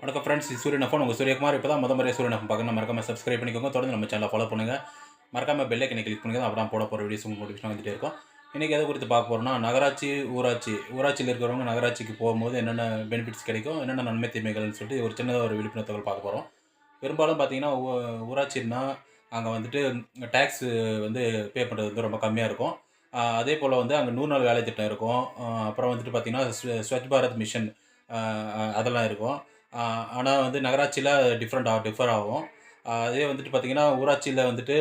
வணக்கம் ஃப்ரெண்ட்ஸ் சூரியன் ஃபோன் உங்கள் சூரியகுமார் இப்போ தான் முத முறை சூரியன் ஃபோன் பார்க்கணும். மறக்காம சப்ஸ்கிரைப் பண்ணிக்கோங்க. தொடர்ந்து நம்ம சேனலை ஃபாலோ பண்ணுங்கள் மறக்காம பெல் ஐக்கனை கிளிக் பண்ணுங்க அப்புறம் போட போகிற வீடியோஸ் உங்களுக்கு நோட்டிஃபிகேஷன் வந்துட்டே இருக்கும். இன்றைக்கி எதை குறித்து பார்க்க போகிறோம்னா நகராட்சி ஊராட்சி ஊராட்சியில் இருக்கிறவங்க நகராட்சிக்கு போகும்போது என்னென்ன பெனிஃபிட்ஸ் கிடைக்கும் என்னென்ன நன்மை தீமைகள்னு சொல்லிட்டு ஒரு சின்னதாக ஒரு விழிப்புணர்வு தகவல் பார்க்க போகிறோம் பெரும்பாலும் பார்த்தீங்கன்னா ஊ- ஊராட்சின்னா அங்கே வந்துட்டு டேக்ஸ் வந்து பே பண்ணுறது வந்து ரொம்ப கம்மியாக இருக்கும். அதே போல் வந்து அங்கே நூறு நாள் வேலை திட்டம் இருக்கும். அப்புறம் வந்துட்டு பார்த்தீங்கன்னா ஸ்வச் பாரத் மிஷன் அதெல்லாம் இருக்கும். ஆனால் வந்து நகராட்சியில் டிஃப்ரெண்ட் ஆகும் டிஃபர் ஆகும். அதே வந்துட்டு பார்த்தீங்கன்னா ஊராட்சியில் வந்துட்டு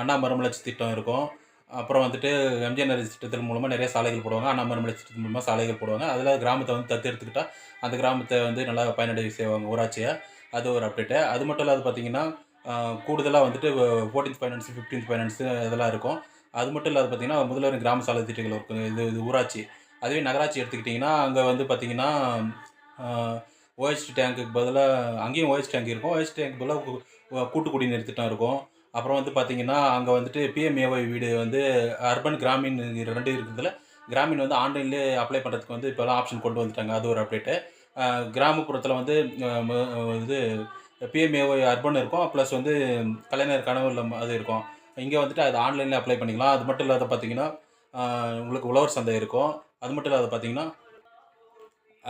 அண்ணா மறுமலர்ச்சி திட்டம் இருக்கும். அப்புறம் வந்துட்டு எம்ஜிஎன்ஆர் திட்டத்தின் மூலமாக நிறைய சாலைகள் போடுவாங்க. அண்ணா மறுமலர்ச்சி திட்டத்தின் மூலமாக சாலைகள் போடுவாங்க. அதில் கிராமத்தை வந்து தத்து எடுத்துக்கிட்டால் அந்த கிராமத்தை வந்து நல்லா பயனடைய செய்வாங்க ஊராட்சியை. அது ஒரு அப்டேட்டு அது மட்டும் இல்லாத பார்த்தீங்கன்னா கூடுதலாக வந்துட்டு ஃபோர்டீன்த் ஃபைனான்ஸு ஃபிஃப்டீன்த் ஃபைனான்ஸு இதெல்லாம் இருக்கும். அது மட்டும் இல்லாத பார்த்தீங்கன்னா முதல்வர் கிராம சாலை திட்டங்கள் இருக்கும். இது இது ஊராட்சி. அதுவே நகராட்சி எடுத்துக்கிட்டிங்கன்னா அங்கே வந்து பார்த்தீங்கன்னா ஓஎஸ்டி டேங்க்குக்கு பதிலாக அங்கேயும் ஓஎஸ் டேங்க் இருக்கும். ஓஎஸ் டேங்க் பதிலாக கூட்டு குடிநீர் திட்டம் இருக்கும். அப்புறம் வந்து பார்த்தீங்கன்னா அங்கே வந்துட்டு பிஎம்ஏஒய் வீடு வந்து அர்பன் கிராமின் ரெண்டு இருக்கிறதுல கிராமின் வந்து ஆன்லைன்லேயே அப்ளை பண்ணுறதுக்கு வந்து இப்போலாம் ஆப்ஷன் கொண்டு வந்துட்டாங்க. அது ஒரு அப்டேட்டு கிராமப்புறத்தில் வந்து இது பிஎம்ஏஒய் அர்பன் இருக்கும். ப்ளஸ் வந்து கலைஞர் கனவு அது இருக்கும். இங்கே வந்துட்டு அது ஆன்லைனில் அப்ளை பண்ணிக்கலாம். அது மட்டும் இல்லாத பார்த்தீங்கன்னா உங்களுக்கு உழவர் சந்தை இருக்கும். அது மட்டும் இல்லாத பார்த்தீங்கன்னா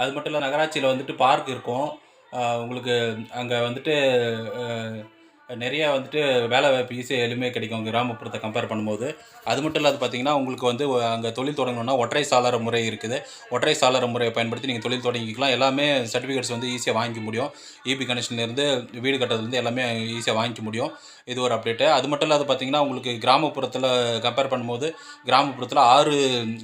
அது மட்டும் இல்லை நகராட்சியில் வந்துட்டு பார்க் இருக்கும். உங்களுக்கு அங்கே வந்துட்டு நிறைய வந்துட்டு வேலை வாய்ப்பு ஈஸியாக எளிமையாக கிடைக்கும். கிராமப்புறத்தை கம்பேர் பண்ணும்போது அது மட்டும் இல்லாத பார்த்தீங்கன்னா உங்களுக்கு வந்து அங்கே தொழில் தொடங்கணும்னா ஒற்றை சாளர முறை இருக்குது. ஒற்றை சாளர முறையை பயன்படுத்தி நீங்கள் தொழில் தொடங்கிக்கலாம். எல்லாமே சர்டிஃபிகேட்ஸ் வந்து ஈஸியாக வாங்கிக்க முடியும். இபி கனெக்ஷன்லேருந்து வீடு கட்டுறதுலேருந்து எல்லாமே ஈஸியாக வாங்கிக்க முடியும். இது ஒரு அப்டேட்டு அது மட்டும் இல்லாத பார்த்தீங்கன்னா உங்களுக்கு கிராமப்புறத்தில் கம்பேர் பண்ணும்போது கிராமப்புறத்தில் ஆறு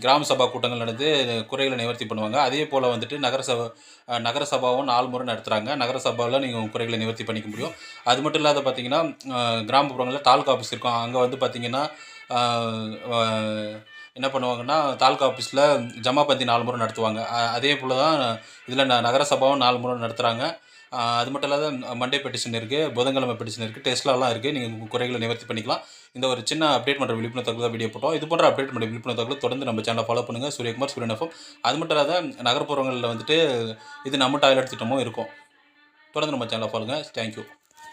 கிராம சபா கூட்டங்கள் நடந்து குறைகளை நிவர்த்தி பண்ணுவாங்க. அதே போல் வந்துட்டு நகர நகரசபாவும் நகர சபாவும் நாலு முறை நடத்துகிறாங்க நகர சபாவில் நீங்கள் உங்கள் குறைகளை நிவர்த்தி பண்ணிக்க முடியும். அது மட்டும் இல்லாத பார்த்தீங்கன்னா பார்த்தீங்கன்னா கிராமப்புறங்களில் தாலுக்கா ஆஃபீஸ் இருக்கும். அங்கே வந்து பார்த்தீங்கன்னா என்ன பண்ணுவாங்கன்னா தாலுக்கா ஆஃபீஸில் ஜமாபந்தி நாலு முறை நடத்துவாங்க. அதே போல் தான் இதில் ந நகரசபாவும் நாலு முறை நடத்துகிறாங்க அது மட்டும் இல்லாத மண்டே பெட்டிஷன் இருக்குது புதன்கிழமை பெட்டிஷன் இருக்குது டெஸ்ட்லாம் இருக்குது நீங்கள் குறைகளை நிவர்த்தி பண்ணிக்கலாம். இந்த ஒரு சின்ன அப்டேட் பண்ணுற விழிப்புணர்வு தகவல் தான் வீடியோ போட்டோம். இது போன்ற அப்டேட் பண்ணுற விழிப்புணர்வு தகவல் தொடர்ந்து நம்ம சேனலை ஃபாலோ பண்ணுங்கள் சூரியகுமார் சூரியன் எஃப்எம் அது மட்டும் இல்லாத நகர்ப்புறங்களில் வந்துட்டு இது நம்ம டாய்லெட் திட்டமும் இருக்கும். தொடர்ந்து நம்ம சேனலை ஃபாலோங்க தேங்க்யூ